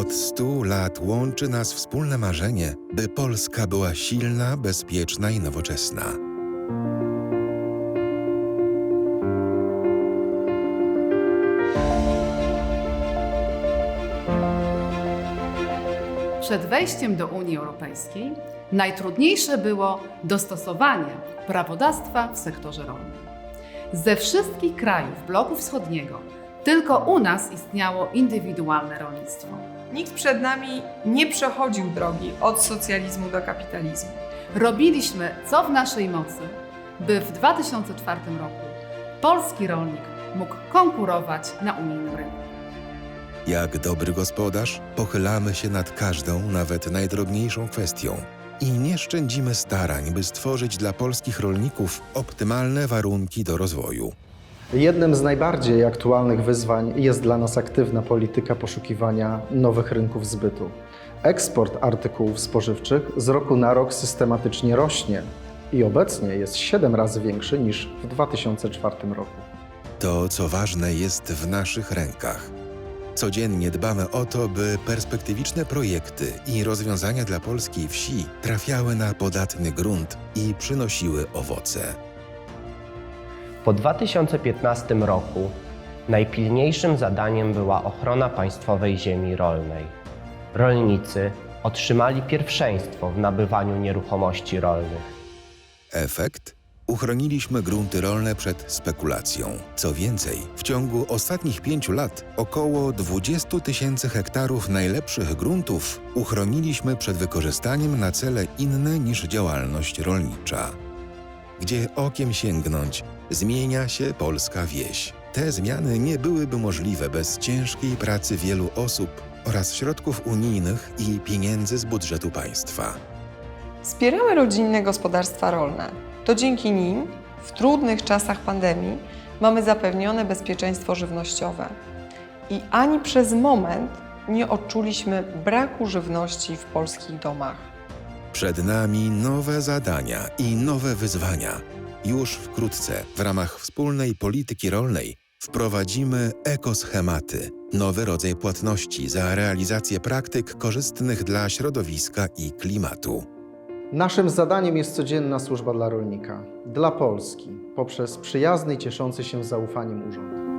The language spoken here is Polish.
Od stu lat łączy nas wspólne marzenie, by Polska była silna, bezpieczna i nowoczesna. Przed wejściem do Unii Europejskiej najtrudniejsze było dostosowanie prawodawstwa w sektorze rolnym. Ze wszystkich krajów bloku wschodniego tylko u nas istniało indywidualne rolnictwo. Nikt przed nami nie przechodził drogi od socjalizmu do kapitalizmu. Robiliśmy co w naszej mocy, by w 2004 roku polski rolnik mógł konkurować na unijnym rynku. Jak dobry gospodarz, pochylamy się nad każdą, nawet najdrobniejszą kwestią i nie szczędzimy starań, by stworzyć dla polskich rolników optymalne warunki do rozwoju. Jednym z najbardziej aktualnych wyzwań jest dla nas aktywna polityka poszukiwania nowych rynków zbytu. Eksport artykułów spożywczych z roku na rok systematycznie rośnie i obecnie jest 7 razy większy niż w 2004 roku. To, co ważne, jest w naszych rękach. Codziennie dbamy o to, by perspektywiczne projekty i rozwiązania dla polskiej wsi trafiały na podatny grunt i przynosiły owoce. Po 2015 roku najpilniejszym zadaniem była ochrona państwowej ziemi rolnej. Rolnicy otrzymali pierwszeństwo w nabywaniu nieruchomości rolnych. Efekt? Uchroniliśmy grunty rolne przed spekulacją. Co więcej, w ciągu ostatnich pięciu lat około 20 tysięcy hektarów najlepszych gruntów uchroniliśmy przed wykorzystaniem na cele inne niż działalność rolnicza. Gdzie okiem sięgnąć, zmienia się polska wieś. Te zmiany nie byłyby możliwe bez ciężkiej pracy wielu osób oraz środków unijnych i pieniędzy z budżetu państwa. Wspieramy rodzinne gospodarstwa rolne. To dzięki nim w trudnych czasach pandemii mamy zapewnione bezpieczeństwo żywnościowe. I ani przez moment nie odczuliśmy braku żywności w polskich domach. Przed nami nowe zadania i nowe wyzwania. Już wkrótce w ramach wspólnej polityki rolnej wprowadzimy ekoschematy, nowy rodzaj płatności za realizację praktyk korzystnych dla środowiska i klimatu. Naszym zadaniem jest codzienna służba dla rolnika, dla Polski, poprzez przyjazny i cieszący się zaufaniem urząd.